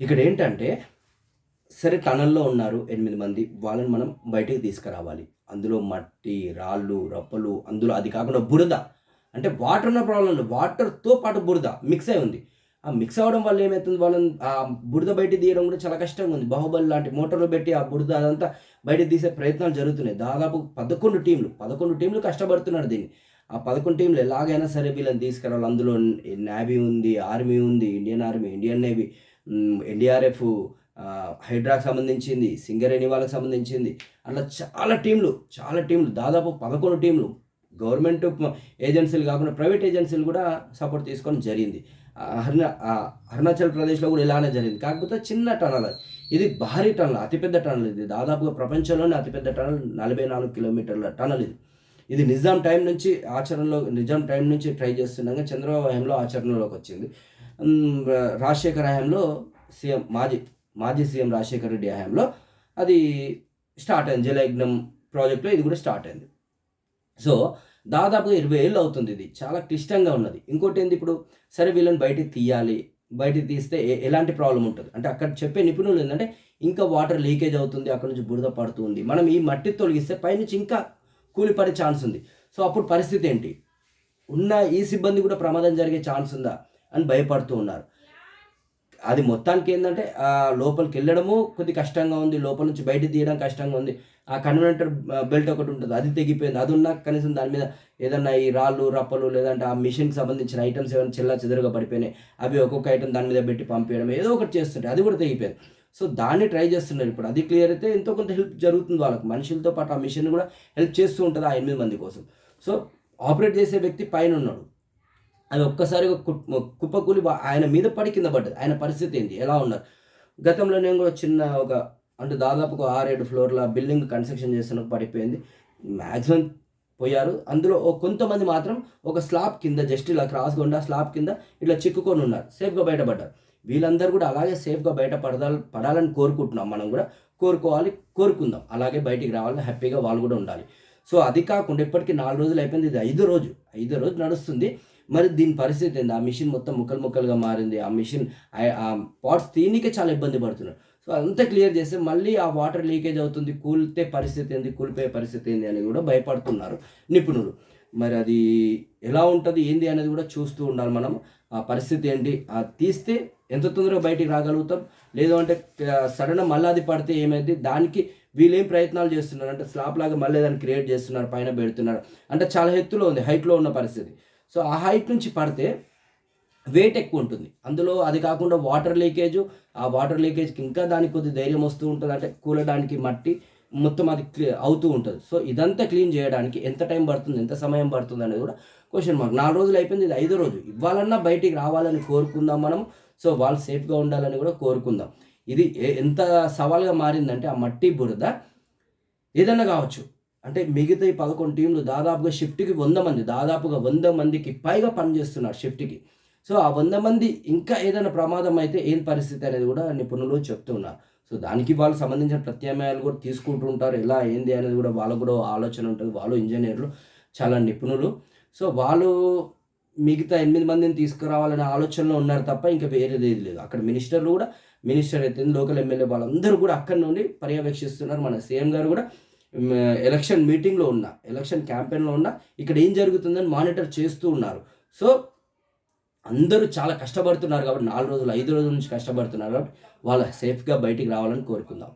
ఇక్కడ ఏంటంటే సరే టనల్లో ఉన్నారు ఎనిమిది మంది. వాళ్ళని మనం బయటికి తీసుకురావాలి. అందులో మట్టి రాళ్ళు రప్పలు అందులో అది కాకుండా బురద. అంటే వాటర్ ఉన్న ప్రాబ్లం లేదు. వాటర్తో పాటు బురద మిక్స్ అయి ఉంది. ఆ మిక్స్ అవ్వడం వల్ల ఏమవుతుంది వాళ్ళని ఆ బురద బయట తీయడం కూడా చాలా కష్టంగా ఉంది. బాహుబలి లాంటి మోటార్లు పెట్టి ఆ బురద అదంతా బయట తీసే ప్రయత్నాలు జరుగుతున్నాయి. దాదాపు పదకొండు టీంలు పదకొండు టీంలు కష్టపడుతున్నారు దీన్ని. ఆ పదకొండు టీంలు ఎలాగైనా సరే వీళ్ళని తీసుకురావాలి. అందులో నేవీ ఉంది ఆర్మీ ఉంది Indian army Indian navy NDRF హైడ్రాకి సంబంధించింది సింగరేణి వాళ్ళకి సంబంధించింది. అట్లా చాలా టీంలు చాలా టీంలు దాదాపు పదకొండు టీంలు గవర్నమెంట్ ఏజెన్సీలు కాకుండా ప్రైవేట్ ఏజెన్సీలు కూడా సపోర్ట్ తీసుకోవడం జరిగింది. ఆ అరుణ ఆ అరుణాచల్ ప్రదేశ్లో కూడా ఇలానే జరిగింది. కాకపోతే చిన్న టనల్ ఇది భారీ టనల్ అతిపెద్ద టనల్ ఇది. దాదాపుగా ప్రపంచంలోనే అతిపెద్ద టనల్ నలభై నాలుగు కిలోమీటర్ల టనల్ ఇది. ఇది నిజాం టైం నుంచి ఆచరణలో నిజాం టైం నుంచి ట్రై చేస్తుండగా చంద్రబాబు హయాంలో ఆచరణలోకి వచ్చింది. రాజశేఖర్ హయాంలో సీఎం మాజీ మాజీ సీఎం రాజశేఖర్ రెడ్డి హయాంలో అది స్టార్ట్ అయింది జలయజ్ఞం ప్రాజెక్ట్లో ఇది కూడా స్టార్ట్ అయింది. సో దాదాపుగా ఇరవై ఏళ్ళు అవుతుంది ఇది చాలా క్లిష్టంగా ఉన్నది. ఇంకోటి ఏంది ఇప్పుడు సరే వీళ్ళని బయటికి తీయాలి బయటికి తీస్తే ఎలాంటి ప్రాబ్లం ఉంటుంది? అంటే అక్కడ చెప్పే నిపుణులు ఏంటంటే ఇంకా వాటర్ లీకేజ్ అవుతుంది అక్కడ నుంచి బురద పడుతుంది మనం ఈ మట్టి తొలగిస్తే పైనుంచి ఇంకా కూలిపడే ఛాన్స్ ఉంది. సో అప్పుడు పరిస్థితి ఏంటి? ఉన్న ఈ సిబ్బంది కూడా ప్రమాదం జరిగే ఛాన్స్ ఉందా? అని భయపడుతూ ఉన్నారు. అది మొత్తానికి ఏంటంటే ఆ లోపలికి వెళ్ళడము కొద్ది కష్టంగా ఉంది. లోపల నుంచి బయట తీయడం కష్టంగా ఉంది. ఆ కన్వెంటర్ బెల్ట్ ఒకటి ఉంటుంది. అది తెగిపోయింది. అది ఉన్నా కనీసం దాని మీద ఏదన్నా ఈ రాళ్ళు రప్పలు లేదంటే ఆ మిషన్కి సంబంధించిన ఐటమ్స్ ఏమైనా చిల్ల చెదరుగా పడిపోయినాయి. అవి ఒక్కొక్క ఐటమ్ దాని మీద పెట్టి పంపించడం ఏదో ఒకటి చేస్తుంటే అది కూడా తెగిపోయింది. సో దాన్ని ట్రై చేస్తున్నారు ఇప్పుడు. అది క్లియర్ అయితే ఎంతో కొంత హెల్ప్ జరుగుతుంది వాళ్ళకి. మనుషులతో పాటు ఆ మిషన్ కూడా హెల్ప్ చేస్తూ ఉంటుంది ఆ ఎనిమిది మంది కోసం. సో ఆపరేట్ చేసే వ్యక్తి పైన ఉన్నాడు. అది ఒక్కసారిగా కు- కుప్పకూలి ఆయన మీద పడి కింద పడ్డది. ఆయన పరిస్థితి ఏంటి? ఎలా ఉన్నారు? గతంలో నేను కూడా చిన్న ఒక అంటే దాదాపు ఒక ఆరేడు ఫ్లోర్ల బిల్డింగ్ కన్స్ట్రక్షన్ చేస్తున్న పడిపోయింది. మ్యాక్సిమం పోయారు. అందులో కొంతమంది మాత్రం ఒక స్లాబ్ కింద జస్ట్ ఇలా క్రాస్ గుండా స్లాబ్ కింద ఇట్లా చిక్కుకొని ఉన్నారు. సేఫ్గా బయటపడ్డారు. వీళ్ళందరూ కూడా అలాగే సేఫ్గా బయట పడదాలి పడాలని కోరుకుంటున్నాం. మనం కూడా కోరుకోవాలి కోరుకుందాం. అలాగే బయటికి రావాలి హ్యాపీగా వాళ్ళు కూడా ఉండాలి. సో అది కాకుండా ఇప్పటికీ నాలుగు రోజులు అయిపోయింది. ఇది ఐదో రోజు. ఐదో రోజు నడుస్తుంది. మరి దీని పరిస్థితి ఏంది? ఆ మిషన్ మొత్తం ముక్కలు ముక్కలుగా మారింది. ఆ మిషన్ ఆ పాట్స్ తీనికే చాలా ఇబ్బంది పడుతున్నారు. సో అంతా క్లియర్ చేస్తే మళ్ళీ ఆ వాటర్ లీకేజ్ అవుతుంది కూలితే పరిస్థితి ఏంది కూలిపోయే పరిస్థితి ఏంది అని కూడా భయపడుతున్నారు నిపుణులు. మరి అది ఎలా ఉంటుంది ఏంది అనేది కూడా చూస్తూ ఉండాలి మనం. ఆ పరిస్థితి ఏంటి? ఆ తీస్తే ఎంత తొందరగా బయటికి రాగలుగుతాం? లేదు అంటే సడన్ మళ్ళీ అది పడితే ఏమైంది? దానికి వీళ్ళేం ప్రయత్నాలు చేస్తున్నారు? అంటే స్లాబ్ లాగా మళ్ళీ దాన్ని క్రియేట్ చేస్తున్నారు పైన పెడుతున్నారు. అంటే చాలా ఎత్తులో ఉంది హైట్లో ఉన్న పరిస్థితి. సో ఆ హైట్ నుంచి పడితే వెయిట్ ఎక్కువ ఉంటుంది. అందులో అది కాకుండా వాటర్ లీకేజ్ ఆ వాటర్ లీకేజ్కి ఇంకా దానికి కొద్ది ధైర్యం వస్తూ ఉంటుంది. అంటే కూలడానికి మట్టి మొత్తం అది క్లీ అవుతూ ఉంటుంది. సో ఇదంతా క్లీన్ చేయడానికి ఎంత టైం పడుతుంది ఎంత సమయం పడుతుంది అనేది కూడా క్వశ్చన్ మార్క్ నాలుగు రోజులు అయిపోయింది ఇది ఐదో రోజు. ఇవ్వాలన్నా బయటికి రావాలని కోరుకుందాం మనం. సో వాళ్ళు సేఫ్గా ఉండాలని కూడా కోరుకుందాం. ఇది ఎంత సవాల్గా మారిందంటే ఆ మట్టి బురద ఏదన్నా కావచ్చు. అంటే మిగతా ఈ పదకొండు టీంలు దాదాపుగా షిఫ్ట్కి వంద మంది దాదాపుగా వంద మందికి పైగా పనిచేస్తున్నారు షిఫ్ట్కి. సో ఆ వంద మంది ఇంకా ఏదైనా ప్రమాదం అయితే ఏం పరిస్థితి అనేది కూడా నిపుణులు చెప్తున్నారు సో దానికి వాళ్ళు సంబంధించిన ప్రత్యామ్నాయాలు కూడా తీసుకుంటూ ఉంటారు. ఎలా ఏంది అనేది కూడా వాళ్ళకు కూడా ఆలోచన ఉంటుంది. వాళ్ళు ఇంజనీర్లు చాలా నిపుణులు. సో వాళ్ళు మిగతా ఎనిమిది మందిని తీసుకురావాలనే ఆలోచనలో ఉన్నారు తప్ప ఇంకా వేరేది ఏది లేదు. అక్కడ మినిస్టర్లు కూడా మినిస్టర్ అయితే లోకల్ ఎమ్మెల్యే వాళ్ళందరూ కూడా అక్కడి నుండి పర్యవేక్షిస్తున్నారు. మన సీఎం గారు కూడా ఎలక్షన్ మీటింగ్లో ఉన్న ఎలక్షన్ క్యాంపెయిన్లో ఉన్న ఇక్కడ ఏం జరుగుతుందని మానిటర్ చేస్తూ ఉన్నారు. సో అందరూ చాలా కష్టపడుతున్నారు కాబట్టి నాలుగు రోజులు ఐదు రోజుల నుంచి కష్టపడుతున్నారు కాబట్టి వాళ్ళ సేఫ్గా బయటికి రావాలని కోరుకుందాం.